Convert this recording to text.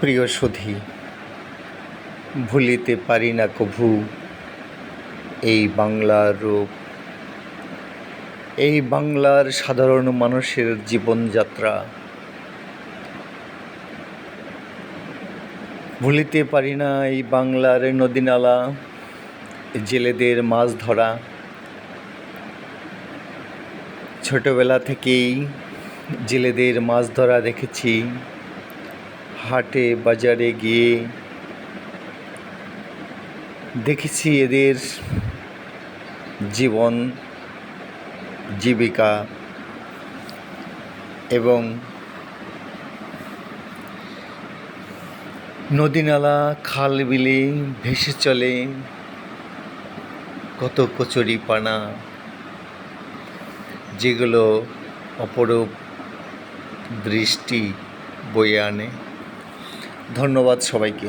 প্রিয় সুধী, ভুলিতে পারি না কভু এই বাংলার রূপ। এই বাংলার সাধারণ মানুষের জীবনযাত্রা। ভুলিতে পারি না এই বাংলার নদীনালা, জেলেদের মাছ ধরা। ছোটবেলা থেকেই জেলেদের মাছ ধরা দেখেছি। হাটে, বাজারে গিয়ে দেখেছি এদের জীবন, জীবিকা এবং নদীনালা খাল বিলে ভেসে চলে কত কচুরিপানা যেগুলো অপরূপ দৃষ্টি বয়ে আনে। ধন্যবাদ সবাইকে।